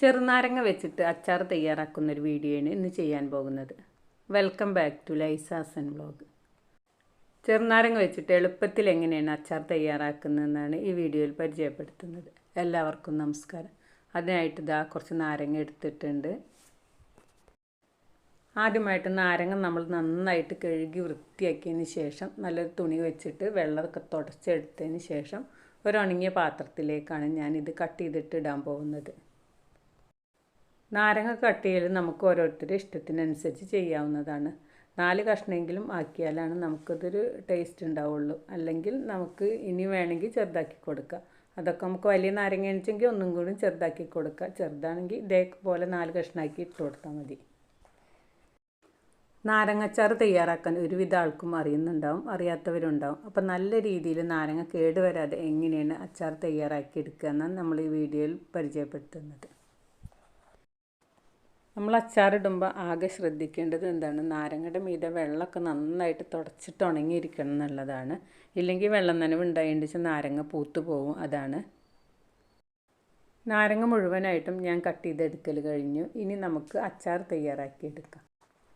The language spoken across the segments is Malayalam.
ചെറുനാരങ്ങ വെച്ചിട്ട് അച്ചാർ തയ്യാറാക്കുന്ന ഒരു വീഡിയോയാണ് ഇന്ന് ചെയ്യാൻ പോകുന്നത്. വെൽക്കം ബാക്ക് ടു ലൈസാസൻ വ്ലോഗ് ചെറുനാരങ്ങ വെച്ചിട്ട് എളുപ്പത്തിൽ എങ്ങനെയാണ് അച്ചാർ തയ്യാറാക്കുന്നതെന്നാണ് ഈ വീഡിയോയിൽ പരിചയപ്പെടുത്തുന്നത്. എല്ലാവർക്കും നമസ്കാരം. അതിനായിട്ട് ഇതാ കുറച്ച് നാരങ്ങ എടുത്തിട്ടുണ്ട്. ആദ്യമായിട്ട് നാരങ്ങ നമ്മൾ നന്നായിട്ട് കഴുകി വൃത്തിയാക്കിയതിന് ശേഷം നല്ലൊരു തുണി വെച്ചിട്ട് വെള്ളമൊക്കെ തുടച്ചെടുത്തതിന് ശേഷം ഒരു ഉണങ്ങിയ പാത്രത്തിലേക്കാണ് ഞാനിത് കട്ട് ചെയ്തിട്ട് ഇടാൻ പോകുന്നത്. നാരങ്ങ കട്ട് ചെയ്യൽ നമുക്ക് ഓരോരുത്തരുടെ ഇഷ്ടത്തിനനുസരിച്ച് ചെയ്യാവുന്നതാണ്. നാല് കഷ്ണമെങ്കിലും ആക്കിയാലാണ് നമുക്കതൊരു ടേസ്റ്റ് ഉണ്ടാവുള്ളൂ. അല്ലെങ്കിൽ നമുക്ക് ഇനി വേണമെങ്കിൽ ചെറുതാക്കി കൊടുക്കുക അതൊക്കെ നമുക്ക് വലിയ നാരങ്ങ എണിച്ചെങ്കിൽ ഒന്നും കൂടി ചെറുതാക്കി കൊടുക്കുക ചെറുതാണെങ്കിൽ ഇതേപോലെ നാല് കഷ്ണമാക്കി ഇട്ട് കൊടുത്താൽ മതി. നാരങ്ങച്ചാറ് തയ്യാറാക്കാൻ ഒരുവിധ ആൾക്കും അറിയുന്നുണ്ടാവും അറിയാത്തവരുണ്ടാവും. അപ്പം നല്ല രീതിയിൽ നാരങ്ങ കേടുവരാതെ എങ്ങനെയാണ് അച്ചാർ തയ്യാറാക്കി എടുക്കുക എന്നാണ് നമ്മൾ ഈ വീഡിയോയിൽ പരിചയപ്പെടുത്തുന്നത്. നമ്മൾ അച്ചാറിടുമ്പോൾ ആകെ ശ്രദ്ധിക്കേണ്ടത് എന്താണ്? നാരങ്ങയുടെ മീതെ വെള്ളമൊക്കെ നന്നായിട്ട് തുടച്ചിട്ട് ഉണങ്ങിയിരിക്കണം എന്നുള്ളതാണ്. ഇല്ലെങ്കിൽ വെള്ളം നനവ് ഉണ്ടായിട്ട് നാരങ്ങ പൂത്തു പോവും. അതാണ്. നാരങ്ങ മുഴുവനായിട്ടും ഞാൻ കട്ട് ചെയ്തെടുക്കൽ കഴിഞ്ഞു. ഇനി നമുക്ക് അച്ചാർ തയ്യാറാക്കി എടുക്കാം.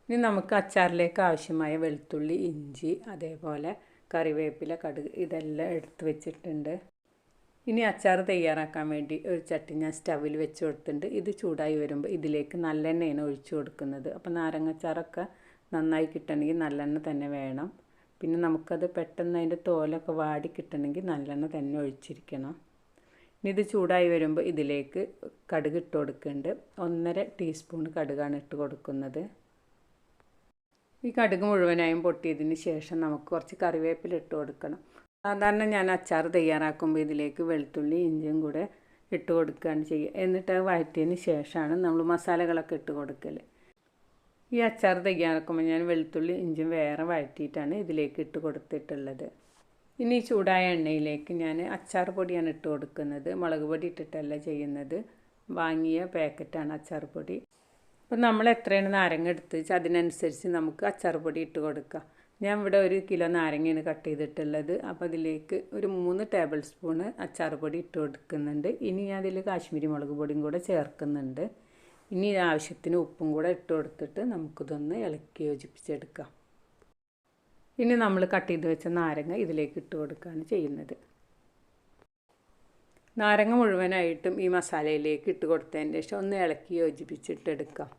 ഇനി നമുക്ക് അച്ചാറിലേക്ക് ആവശ്യമായ വെളുത്തുള്ളി ഇഞ്ചി അതേപോലെ കറിവേപ്പില കടുക് ഇതെല്ലാം എടുത്ത് വെച്ചിട്ടുണ്ട്. ഇനി അച്ചാർ തയ്യാറാക്കാൻ വേണ്ടി ഒരു ചട്ടി ഞാൻ സ്റ്റവിൽ വെച്ച് കൊടുത്തിട്ടുണ്ട്. ഇത് ചൂടായി വരുമ്പോൾ ഇതിലേക്ക് നല്ലെണ്ണയാണ് ഒഴിച്ചു കൊടുക്കുന്നത്. അപ്പോൾ നാരങ്ങച്ചാറൊക്കെ നന്നായി കിട്ടണമെങ്കിൽ നല്ലെണ്ണ തന്നെ വേണം. പിന്നെ നമുക്കത് പെട്ടെന്ന് അതിന്റെ തോലൊക്കെ വാടി കിട്ടണമെങ്കിൽ നല്ലെണ്ണ തന്നെ ഒഴിച്ചിരിക്കണം. ഇനി ഇത് ചൂടായി വരുമ്പോൾ ഇതിലേക്ക് കടുക് ഇട്ട് കൊടുക്കുന്നുണ്ട്. ഒന്നര ടീസ്പൂൺ കടുകാണ് ഇട്ട് കൊടുക്കുന്നത്. ഈ കടുക് മുഴുവനായും പൊട്ടിയതിന് ശേഷം നമുക്ക് കുറച്ച് കറിവേപ്പില ഇട്ട് കൊടുക്കണം. സാധാരണ ഞാൻ അച്ചാർ തയ്യാറാക്കുമ്പോൾ ഇതിലേക്ക് വെളുത്തുള്ളി ഇഞ്ചിയും കൂടെ ഇട്ട് കൊടുക്കുകയാണ് ചെയ്യുക എന്നിട്ട് അത് വഴറ്റിയതിന് ശേഷമാണ് നമ്മൾ മസാലകളൊക്കെ ഇട്ട് കൊടുക്കൽ ഈ അച്ചാർ തയ്യാറാക്കുമ്പോൾ ഞാൻ വെളുത്തുള്ളി ഇഞ്ചും വേറെ വഴറ്റിയിട്ടാണ് ഇതിലേക്ക് ഇട്ട് കൊടുത്തിട്ടുള്ളത്. ഇനി ചൂടായ എണ്ണയിലേക്ക് ഞാൻ അച്ചാർ പൊടിയാണ് ഇട്ട് കൊടുക്കുന്നത്. മുളക് പൊടി ഇട്ടിട്ടല്ല ചെയ്യുന്നത്. വാങ്ങിയ പാക്കറ്റാണ് അച്ചാർ പൊടി. അപ്പോൾ നമ്മൾ എത്രയാണ് നാരങ്ങ എടുത്ത് അതിനനുസരിച്ച് നമുക്ക് അച്ചാർ പൊടി ഇട്ട് കൊടുക്കാം. ഞാൻ ഇവിടെ ഒരു കിലോ നാരങ്ങയാണ് കട്ട് ചെയ്തിട്ടുള്ളത്. അപ്പോൾ അതിലേക്ക് ഒരു മൂന്ന് ടേബിൾ സ്പൂണ് അച്ചാർ പൊടി ഇട്ട് കൊടുക്കുന്നുണ്ട്. ഇനി ഞാൻ അതിൽ കാശ്മീരി മുളക് പൊടിയും കൂടെ ചേർക്കുന്നുണ്ട്. ഇനി ആവശ്യത്തിന് ഉപ്പും കൂടെ ഇട്ട് കൊടുത്തിട്ട് നമുക്കിതൊന്ന് ഇളക്കി യോജിപ്പിച്ചെടുക്കാം. ഇനി നമ്മൾ കട്ട് ചെയ്ത് വെച്ച നാരങ്ങ ഇതിലേക്ക് ഇട്ട് കൊടുക്കുകയാണ് ചെയ്യുന്നത്. നാരങ്ങ മുഴുവനായിട്ടും ഈ മസാലയിലേക്ക് ഇട്ട് കൊടുത്തതിന് ശേഷം ഒന്ന് ഇളക്കി യോജിപ്പിച്ചിട്ടെടുക്കാം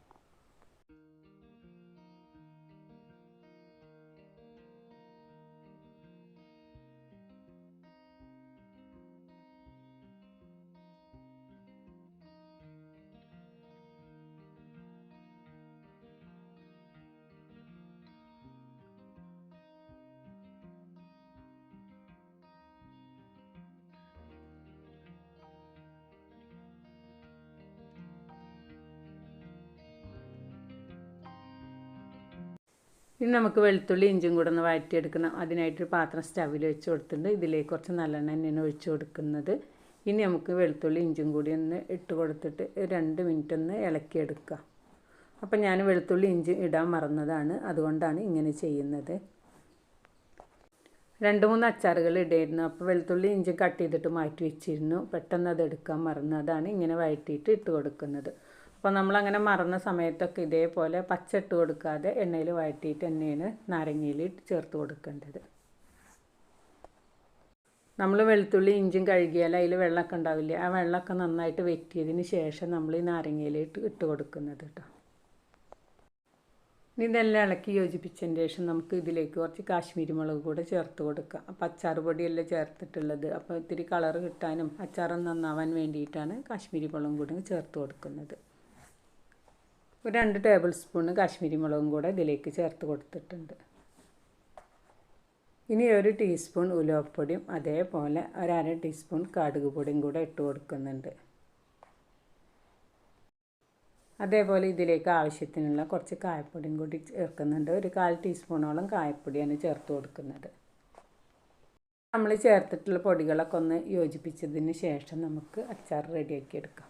ഇനി നമുക്ക് വെളുത്തുള്ളി ഇഞ്ചും കൂടെ ഒന്ന് വഴറ്റിയെടുക്കണം അതിനായിട്ടൊരു പാത്രം സ്റ്റവിൽ വെച്ച് കൊടുത്തിട്ടുണ്ട്. ഇതിലേക്ക് കുറച്ച് നല്ലെണ്ണ തന്നെയാണ് ഒഴിച്ചു കൊടുക്കുന്നത്. ഇനി നമുക്ക് വെളുത്തുള്ളി ഇഞ്ചും കൂടി ഒന്ന് ഇട്ട് കൊടുത്തിട്ട് രണ്ട് മിനിറ്റ് ഒന്ന് ഇളക്കിയെടുക്കുക അപ്പം ഞാൻ വെളുത്തുള്ളി ഇഞ്ചി ഇടാൻ മറന്നതാണ്. അതുകൊണ്ടാണ് ഇങ്ങനെ ചെയ്യുന്നത്. രണ്ട് മൂന്ന് അച്ചാറുകൾ ഇടായിരുന്നു അപ്പോൾ വെളുത്തുള്ളി ഇഞ്ചി കട്ട് ചെയ്തിട്ട് മാറ്റി വെച്ചിരുന്നു. പെട്ടെന്ന് അത് എടുക്കാൻ മറന്നതാണ്. ഇങ്ങനെ വഴറ്റിയിട്ട് ഇട്ട് കൊടുക്കുന്നത്. അപ്പോൾ നമ്മളങ്ങനെ മറന്ന സമയത്തൊക്കെ ഇതേപോലെ പച്ച ഇട്ട് കൊടുക്കാതെ എണ്ണയിൽ വഴറ്റിയിട്ട് തന്നെയാണ് നാരങ്ങയിൽ ചേർത്ത് കൊടുക്കേണ്ടത്. നമ്മൾ വെളുത്തുള്ളി ഇഞ്ചും കഴുകിയാൽ അതിൽ വെള്ളമൊക്കെ ഉണ്ടാവില്ലേ? ആ വെള്ളമൊക്കെ നന്നായിട്ട് വെറ്റിയതിന് ശേഷം നമ്മൾ ഈ നാരങ്ങയിലിട്ട് ഇട്ട് കൊടുക്കുന്നത് കേട്ടോ. ഇനി ഇതെല്ലാം ഇളക്കി യോജിപ്പിച്ചതിന് ശേഷം നമുക്ക് ഇതിലേക്ക് കുറച്ച് കാശ്മീരി മുളക് കൂടെ ചേർത്ത് കൊടുക്കാം. അപ്പോൾ അച്ചാർ പൊടിയല്ല ചേർത്തിട്ടുള്ളത്. അപ്പോൾ ഇത്തിരി കളർ കിട്ടാനും അച്ചാറും നന്നാവാൻ വേണ്ടിയിട്ടാണ് കാശ്മീരി മുളകും കൂടി ചേർത്ത് കൊടുക്കുന്നത്. ഒരു രണ്ട് ടേബിൾ സ്പൂണ് കാശ്മീരി മുളകും കൂടെ ഇതിലേക്ക് ചേർത്ത് കൊടുത്തിട്ടുണ്ട്. ഇനി ഒരു ടീസ്പൂൺ ഉലുവപ്പൊടിയും അതേപോലെ ഒരര ടീസ്പൂൺ കടുക് പൊടിയും കൂടെ ഇട്ട് കൊടുക്കുന്നുണ്ട്. അതേപോലെ ഇതിലേക്ക് ആവശ്യത്തിനുള്ള കുറച്ച് കായപ്പൊടിയും കൂടി ചേർക്കുന്നുണ്ട്. ഒരു കാൽ ടീസ്പൂണോളം കായപ്പൊടിയാണ് ചേർത്ത് കൊടുക്കുന്നത്. നമ്മൾ ചേർത്തിട്ടുള്ള പൊടികളൊക്കെ ഒന്ന് യോജിപ്പിച്ചതിന് ശേഷം നമുക്ക് അച്ചാർ റെഡിയാക്കി എടുക്കാം.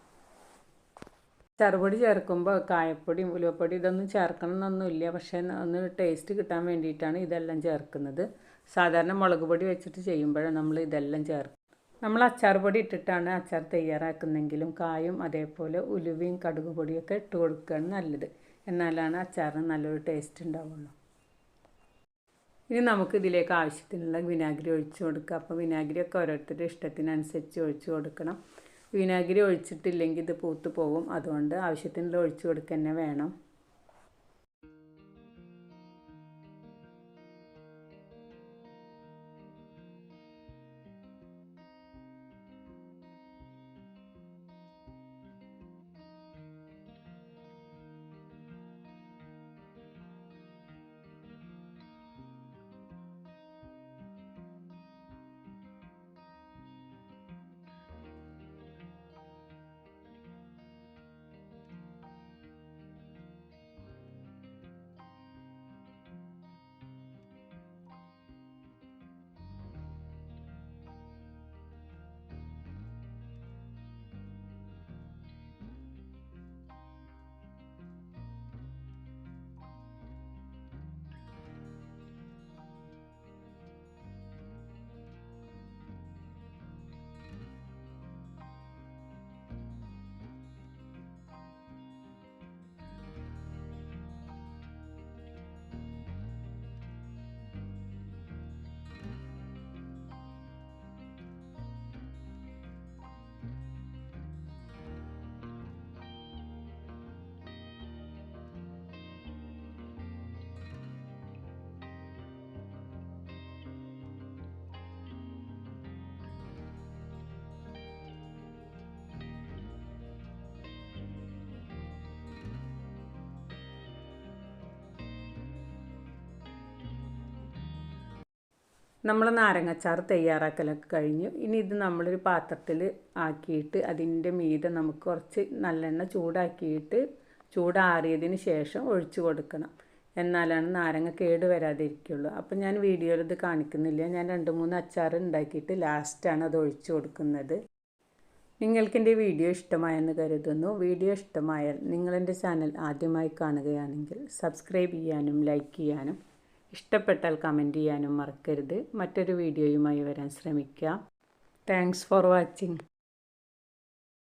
ചെറുപൊടി ചേർക്കുമ്പോൾ കായപ്പൊടി ഉലുവപ്പൊടി ഇതൊന്നും ചേർക്കണം എന്നൊന്നുമില്ല പക്ഷേ ഒന്ന് ടേസ്റ്റ് കിട്ടാൻ വേണ്ടിയിട്ടാണ് ഇതെല്ലാം ചേർക്കുന്നത്. സാധാരണ മുളക് പൊടി വെച്ചിട്ട് ചെയ്യുമ്പോഴാണ് നമ്മൾ ഇതെല്ലാം ചേർക്കും നമ്മൾ അച്ചാർ പൊടി ഇട്ടിട്ടാണ് അച്ചാർ തയ്യാറാക്കുന്നെങ്കിലും കായും അതേപോലെ ഉലുവയും കടുക് പൊടിയൊക്കെ ഇട്ട് കൊടുക്കുകയാണ് നല്ലത്. എന്നാലാണ് അച്ചാറിന് നല്ലൊരു ടേസ്റ്റ് ഉണ്ടാവുള്ളൂ. ഇനി നമുക്ക് ഇതിലേക്ക് ആവശ്യത്തിനുള്ള വിനാഗിരി ഒഴിച്ചു കൊടുക്കുക അപ്പോൾ വിനാഗിരിയൊക്കെ ഓരോരുത്തരുടെ ഇഷ്ടത്തിനനുസരിച്ച് ഒഴിച്ചു കൊടുക്കണം. വിനാഗിരി ഒഴിച്ചിട്ടില്ലെങ്കിൽ ഇത് പൂത്ത് പോകും. അതുകൊണ്ട് ആവശ്യത്തിനുള്ള ഒഴിച്ച് കൊടുക്കുക തന്നെ വേണം. നമ്മൾ നാരങ്ങച്ചാർ തയ്യാറാക്കലൊക്കെ കഴിഞ്ഞു. ഇനി ഇത് നമ്മളൊരു പാത്രത്തിൽ ആക്കിയിട്ട് അതിന്റെ മീതെ നമുക്ക് കുറച്ച് നല്ലെണ്ണ ചൂടാക്കിയിട്ട് ചൂടാറിയതിന് ശേഷം ഒഴിച്ചു കൊടുക്കണം. എന്നാലാണ് നാരങ്ങ കേട് വരാതിരിക്കുള്ളൂ. അപ്പം ഞാൻ വീഡിയോയിൽ ഇത് കാണിക്കുന്നില്ല. ഞാൻ രണ്ട് മൂന്ന് അച്ചാർ ഉണ്ടാക്കിയിട്ട് ലാസ്റ്റാണ് അത് ഒഴിച്ചു കൊടുക്കുന്നത്. നിങ്ങൾക്ക് എന്റെ വീഡിയോ ഇഷ്ടമായെന്ന് കരുതുന്നു. വീഡിയോ ഇഷ്ടമായാൽ നിങ്ങളെന്റെ ചാനൽ ആദ്യമായി കാണുകയാണെങ്കിൽ സബ്സ്ക്രൈബ് ചെയ്യാനും ലൈക്ക് ചെയ്യാനും ഇഷ്ടപ്പെട്ടാൽ കമന്റ് ചെയ്യാനും മറക്കരുത്. മറ്റൊരു വീഡിയോയുമായി വരാൻ ശ്രമിക്കാം. Thanks for watching